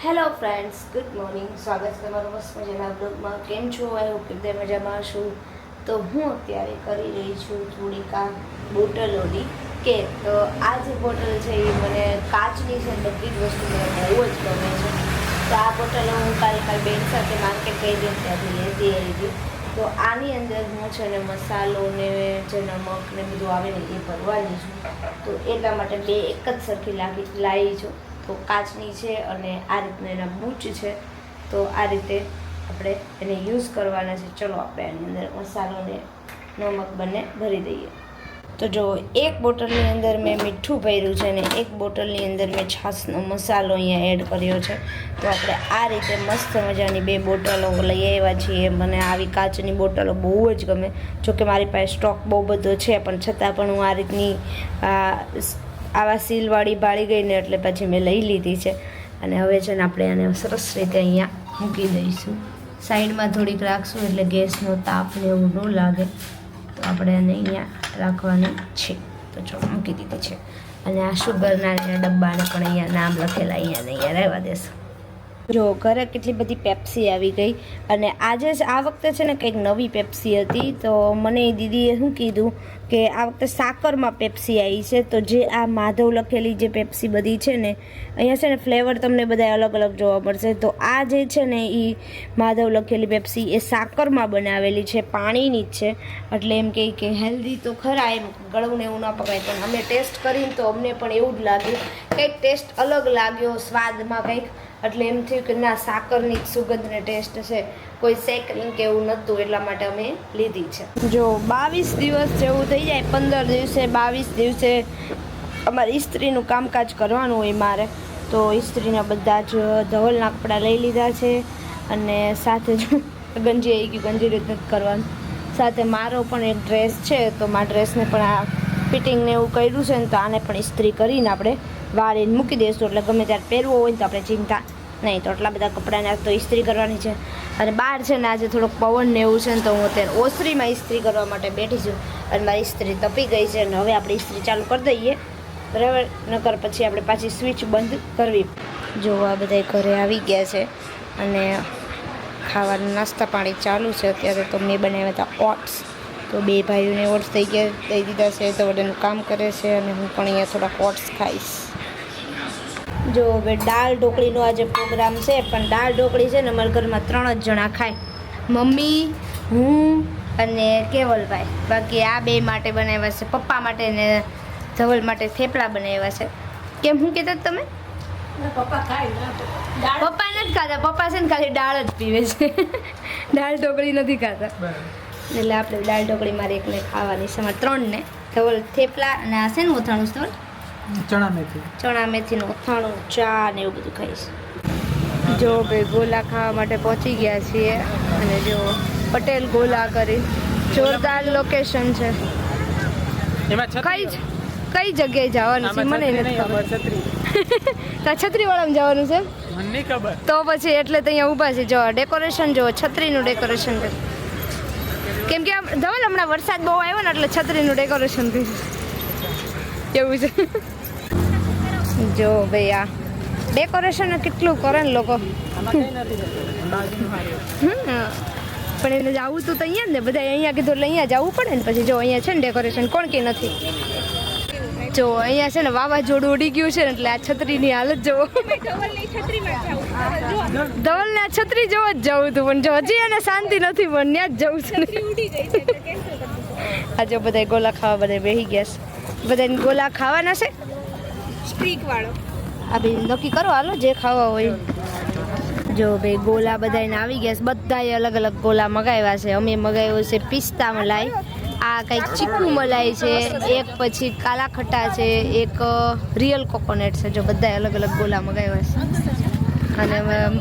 Hello friends good morning સ્વાગત છે તમારું મસ્ત મજાના બ્લોગમાં કેમ છો? આઈ હોપ કે મજામાં છું. તો હું અત્યારે કરી રહી છું થોડીક આ બોટલોની કે તો આ જે બોટલ છે એ મને કાચની છે બધી જ વસ્તુ મને બહુ જ ગમે છે. તો આ બોટલો હું કાલે કાલે બેન સાથે માર્કેટ ગઈ હતી ત્યાંથી લેતી આવી હતી. તો આની અંદર હું છે ને મસાલો ને જે નમક ને બધું આવે ને એ ભરવાની છું. તો એટલા માટે બે એક જ સરખી લાગી લાવી છું. તો કાચની છે અને આ રીતના એના બૂચ છે, તો આ રીતે આપણે એને યુઝ કરવાના છે. ચલો આપણે આની અંદર મસાલો ને નમક બંને ભરી દઈએ. તો જો એક બોટલની અંદર મેં મીઠું ભર્યું છે અને એક બોટલની અંદર મેં છાશનો મસાલો અહીંયા એડ કર્યો છે. તો આપણે આ રીતે મસ્ત મજાની બે બોટલો લઈ આવ્યા છીએ. મને આવી કાચની બોટલો બહુ જ ગમે. જોકે મારી પાસે સ્ટોક બહુ બધો છે, પણ છતાં પણ હું આ રીતની આવા સીલવાળી બાળી ગઈ ને એટલે પછી મેં લઈ લીધી છે. અને હવે છે ને આપણે આને સરસ રીતે અહીંયા મૂકી દઈશું. સાઈડમાં થોડીક રાખશું એટલે ગેસનો તાપ ને એવું ન લાગે. તો આપણે એને અહીંયા રાખવાનું છે. તો ચલો મૂકી દીધી છે. અને આ શુગરના ડબ્બાને પણ અહીંયા નામ લખેલા અહીંયા ને અહીંયા રહેવા દેશું. જો ઘરે કેટલી બધી પેપ્સી આવી ગઈ. અને આજે આ વખતે છે ને કંઈક નવી પેપ્સી હતી. તો મને દીદીએ શું કીધું કે આ વખતે સાકરમાં પેપ્સી આવી છે. તો જે આ માધવ લખેલી જે પેપ્સી બધી છે ને, અહીંયા છે ને ફ્લેવર તમને બધા અલગ અલગ જોવા મળશે. તો આ જે છે ને એ માધવ લખેલી પેપ્સી એ સાકરમાં બનાવેલી છે. પાણીની જ છે. એટલે એમ કહે કે હેલ્ધી તો ખરા, એમ ગળવું ને એવું ન પકડાય પણ અમે ટેસ્ટ કરીને તો અમને પણ એવું જ લાગ્યું. કંઈક ટેસ્ટ અલગ લાગ્યો સ્વાદમાં કંઈક. એટલે એમ થયું કે ના, સાકરની સુગંધને ટેસ્ટ છે. કોઈ સેકલિંગ કે એવું નહોતું, એટલા માટે અમે લીધી છે. જો બાવીસ દિવસ જેવું થઈ જાય, પંદર દિવસે, બાવીસ દિવસે અમારે ઇસ્ત્રીનું કામકાજ કરવાનું હોય મારે. તો ઇસ્ત્રીના બધા જ ધવલના કપડાં લઈ લીધા છે અને સાથે જ ગંજી આવી ગયું, ગંજી રીતે જ કરવાનું. સાથે મારો પણ એક ડ્રેસ છે, તો મારા ડ્રેસને પણ આ ફિટિંગને એવું કર્યું છે ને તો આને પણ ઇસ્ત્રી કરીને આપણે વાળીને મૂકી દઈશું એટલે ગમે ત્યારે પહેરવો હોય તો આપણે ચિંતા નહીં તો આટલા બધા કપડાને આજ તો ઇસ્ત્રી કરવાની છે. અને બહાર છે ને આજે થોડોક પવન ને એવું છે ને તો હું અત્યારે ઓસરીમાં ઇસ્ત્રી કરવા માટે બેઠી છું. અને મારી ઇસ્ત્રી તપી ગઈ છે અને હવે આપણે ઇસ્ત્રી ચાલુ કરી દઈએ. બરાબર? નકર પછી આપણે પાછી સ્વિચ બંધ કરવી. જો આ બધા ઘરે આવી ગયા છે. અને ખાવાના નાસ્તા પાણી ચાલુ છે. અત્યારે તો મેં બનાવ્યા હતા ઓટ્સ. તો બે ભાઈઓને ઓટ્સ થઈ ગયા, દઈ દીધા છે. તો વડેનું કામ કરે છે અને હું પણ અહીંયા થોડાક ઓટ્સ ખાઈશ. જો હવે દાળ ઢોકળીનો આજે પ્રોગ્રામ છે પણ દાળ ઢોકળી છે ને અમારા ઘરમાં ત્રણ જ જણા ખાય. મમ્મી હું અને કેવલભાઈ. બાકી આ બે માટે બનાવ્યા છે. પપ્પા માટે ને ધવલ માટે થેપલા બનાવ્યા છે. કેમ હું કહેતા તમે? પપ્પા નથી ખાતા. પપ્પા છે ને ખાલી દાળ જ પીવે છે. દાળ ઢોકળી નથી ખાતા. એટલે આપણે દાળ ઢોકળી મારે એકને ખાવાની છે. અમારે ત્રણને ધવલ થેપલા અને આ છે ને ઓથાણું ધવલ? ચણા મેથી. ચણા મેથીનું અથાણું ચા ને એવું બધું ખાઈશ. જો ભાઈ ગોલા ખાવા માટે પહોંચી ગયા છીએ અને જો પટેલ ગોલા કરી. જોરદાર લોકેશન છે. એમાં કઈ કઈ જગ્યાએ જવાનું છે મને નથી ખબર. છત્રી. તો છત્રીવાળામાં જવાનું છે? મને ખબર. તો પછી એટલે તો અહીંયા ઊભા છે. જો ડેકોરેશન જો છત્રીનું ડેકોરેશન છે. કેમ કે આમ ધવલ હમણાં વરસાદ બહુ આવ્યો ને એટલે છત્રીનું ડેકોરેશન થયું. એવું છે. જો ભાઈ આ ડેકોરેશન કેટલું કરે ને લોકો. પણ એને જવું તું તો અહીંયા ને બધા અહીંયા કીધું એટલે અહીંયા જવું પડે ને પછી જો અહીંયા છે ને ડેકોરેશન કોણ કે નથી? જો અહીંયા છે ને વાવાઝોડું ઉડી ગયું છે ને એટલે આ છત્રીની હાલત જોવો. ધવલને આ છત્રી જોવા જ જવું હતું પણ જો હજી એને શાંતિ નથી પણ ત્યાં જ જવું છે. ને આજે બધા ગોલા ખાવા બધા બેસી ગયા છે. બધાને ગોલા ખાવાના છે? સ્ટ્રીક વાળો. આ ભાઈ નક્કી કરો હાલો જે ખાવા હોય. જો ભાઈ ગોલા બધાને આવી ગયા છે બધાએ અલગ અલગ ગોલા મગાવ્યા છે. અમે મગાવ્યો છે પિસ્તા મલાઈ આ કંઈક ચીકુ મલાઈ છે એક પછી કાલા ખટ્ટા છે એક રિયલ કોકોનટ છે. જો બધાએ અલગ અલગ ગોલા મગાવ્યા છે. અને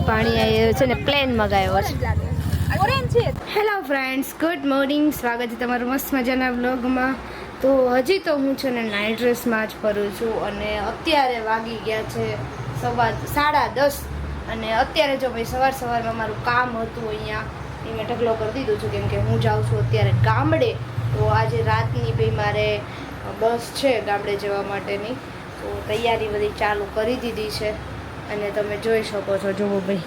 પાણી છે ને પ્લેન મગાવ્યો છે. છે. હેલો ફ્રેન્ડ્સ ગુડ મોર્નિંગ સ્વાગત છે તમારું મસ્ત મજાના બ્લોગમાં તો હજી તો હું છે ને નાઇટ ડ્રેસમાં જ ફરું છું અને અત્યારે વાગી ગયા છે સવા સાડા દસ. અને અત્યારે જો ભાઈ સવાર સવારમાં મારું કામ હતું અહીંયા, એ મેં ઢગલો કરી દીધું છું કેમ કે હું જાઉં છું અત્યારે ગામડે. તો આજે રાતની ભાઈ મારે બસ છે ગામડે જવા માટેની. તો તૈયારી બધી ચાલુ કરી દીધી છે. અને તમે જોઈ શકો છો, જુઓ ભાઈ,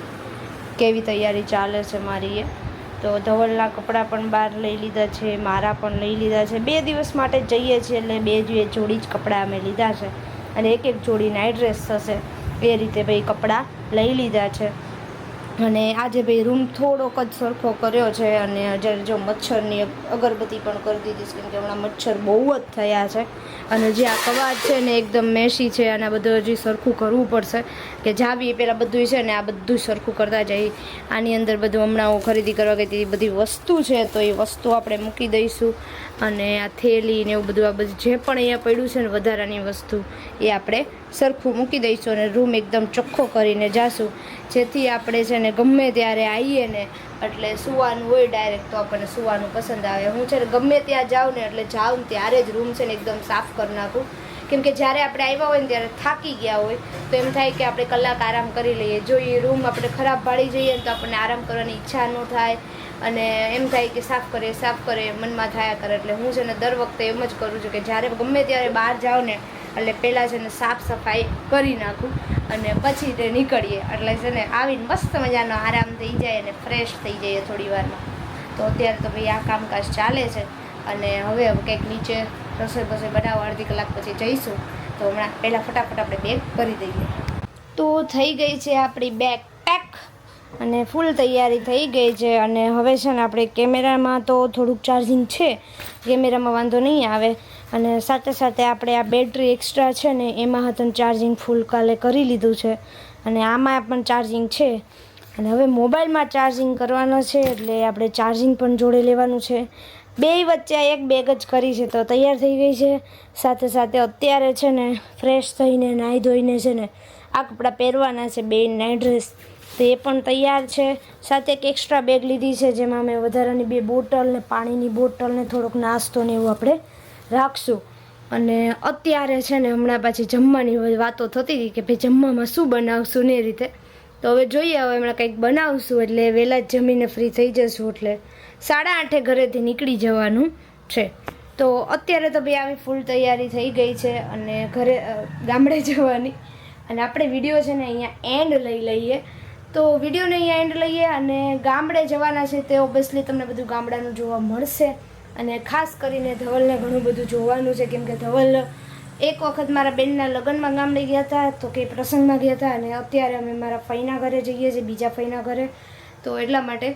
કેવી તૈયારી ચાલે છે મારી એ. તો ધવલના કપડાં પણ બહાર લઈ લીધા છે, મારા પણ લઈ લીધા છે. બે દિવસ માટે જઈએ છીએ એટલે બે જોડી જ કપડાં અમે લીધા છે. અને એક એક જોડી નાઇટ ડ્રેસ થશે. એ રીતે ભાઈ કપડાં લઈ લીધા છે. અને આજે ભાઈ રૂમ થોડોક જ સરખો કર્યો છે અને જ્યારે જો મચ્છરની અગરબત્તી પણ કરી દીધી છે, કેમ કે હમણાં મચ્છર બહુ જ થયા છે. અને જે આ કવાજ છે ને એકદમ મેશી છે, અને આ બધું હજી સરખું કરવું પડશે કે જાવી પહેલાં બધું છે ને આ બધું સરખું કરતા જઈ આની અંદર બધું હમણાં હું ખરીદી કરવા ગઈ હતી બધી વસ્તુ છે, તો એ વસ્તુ આપણે મૂકી દઈશું. અને આ થેલી ને એવું બધું, આ બધું, જે પણ અહીંયા પડ્યું છે ને વધારાની વસ્તુ, એ આપણે સરખું મૂકી દઈશું અને રૂમ એકદમ ચોખ્ખો કરીને જાશું. જેથી આપણે છે ને ગમે ત્યારે આવીએ ને, એટલે સુવાનું હોય ડાયરેક્ટ તો આપણને સુવાનું પસંદ આવે. હું છે ને ગમે ત્યાં જાઉં ને, એટલે જાઉં ત્યારે જ રૂમ છે ને એકદમ સાફ કરી નાખું. કેમ કે જ્યારે આપણે આવ્યા હોય ને, ત્યારે થાકી ગયા હોય, તો એમ થાય કે આપણે કલાક આરામ કરી લઈએ. જો એ રૂમ આપણે ખરાબ પાડી જઈએ તો આપણને આરામ કરવાની ઈચ્છા ન થાય અને એમ થાય કે સાફ કરે સાફ કરે મનમાં થયા કરે. એટલે હું છે ને દર વખતે એમ જ કરું છું કે જ્યારે ગમે ત્યારે બહાર જાઉં ને એટલે પહેલાં છે ને સાફ સફાઈ કરી નાખું અને પછી તે નીકળીએ. એટલે છે ને આવીને મસ્ત મજાનો આરામ થઈ જાય અને ફ્રેશ થઈ જઈએ થોડી વારમાં. તો અત્યારે તો ભાઈ આ કામકાજ ચાલે છે અને હવે કંઈક નીચે રસોઈ બસોઈ બનાવવા અડધી કલાક પછી જઈશું. તો હમણાં પહેલાં ફટાફટ આપણે બેગ કરી દઈએ. તો થઈ ગઈ છે આપણી બેગ પેક અને ફૂલ તૈયારી થઈ ગઈ છે અને હવે છે ને આપણે કેમેરામાં તો થોડુંક ચાર્જિંગ છે, કેમેરામાં વાંધો નહીં આવે. અને સાથે સાથે આપણે આ બેટરી એક્સ્ટ્રા છે ને એમાં હતું ચાર્જિંગ ફૂલ કાલે કરી લીધું છે. અને આમાં પણ ચાર્જિંગ છે. અને હવે મોબાઈલમાં ચાર્જિંગ કરવાનો છે એટલે આપણે ચાર્જિંગ પણ જોડે લેવાનું છે. બે વચ્ચે એક બેગ જ કરી છે તો તૈયાર થઈ ગઈ છે. સાથે સાથે અત્યારે છે ને ફ્રેશ થઈને નાહી ધોઈને છે ને આ કપડાં પહેરવાના છે, બે નાઇટ ડ્રેસ તો એ પણ તૈયાર છે. સાથે એક એક્સ્ટ્રા બેગ લીધી છે, જેમાં અમે વધારાની બે બોટલ ને પાણીની બોટલ ને થોડોક નાસ્તો ને એવું આપણે રાખશું. અને અત્યારે છે ને હમણાં પાછી જમવાની વાતો થતી હતી કે ભાઈ જમવામાં શું બનાવશું ને એ રીતે. તો હવે જોઈએ, હવે હમણાં કંઈક બનાવશું એટલે વહેલા જ જમીને ફ્રી થઈ જશું એટલે સાડા આઠે ઘરેથી નીકળી જવાનું છે. તો અત્યારે તો ભાઈ આવી ફૂલ તૈયારી થઈ ગઈ છે અને ઘરે ગામડે જવાની. અને આપણે વીડિયો છે ને અહીંયા એન્ડ લઈ લઈએ. તો વિડીયોને અહીંયા એન્ડ લઈએ અને ગામડે જવાના છે તે ઓબ્વિયસલી તમને બધું ગામડાનું જોવા મળશે. અને ખાસ કરીને ધવલને ઘણું બધું જોવાનું છે, કેમ કે ધવલ એક વખત મારા બેનના લગ્નમાં ગામડે ગયા હતા, તો કે પ્રસંગમાં ગયા હતા અને અત્યારે અમે મારા ફઈના ઘરે જઈએ છીએ, બીજા ફઈના ઘરે. તો એટલા માટે.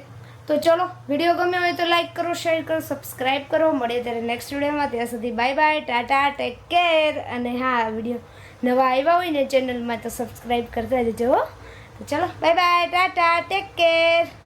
તો ચલો, વીડિયો ગમ્યો હોય તો લાઈક કરો શેર કરો સબસ્ક્રાઈબ કરો. મળીએ ત્યારે નેક્સ્ટ વિડીયોમાં. ત્યાં સુધી bye bye tata take care અને હા, વીડિયો નવા આવ્યા હોય ને ચેનલમાં તો સબસ્ક્રાઈબ કરતા જજો ચલો bye bye tata take care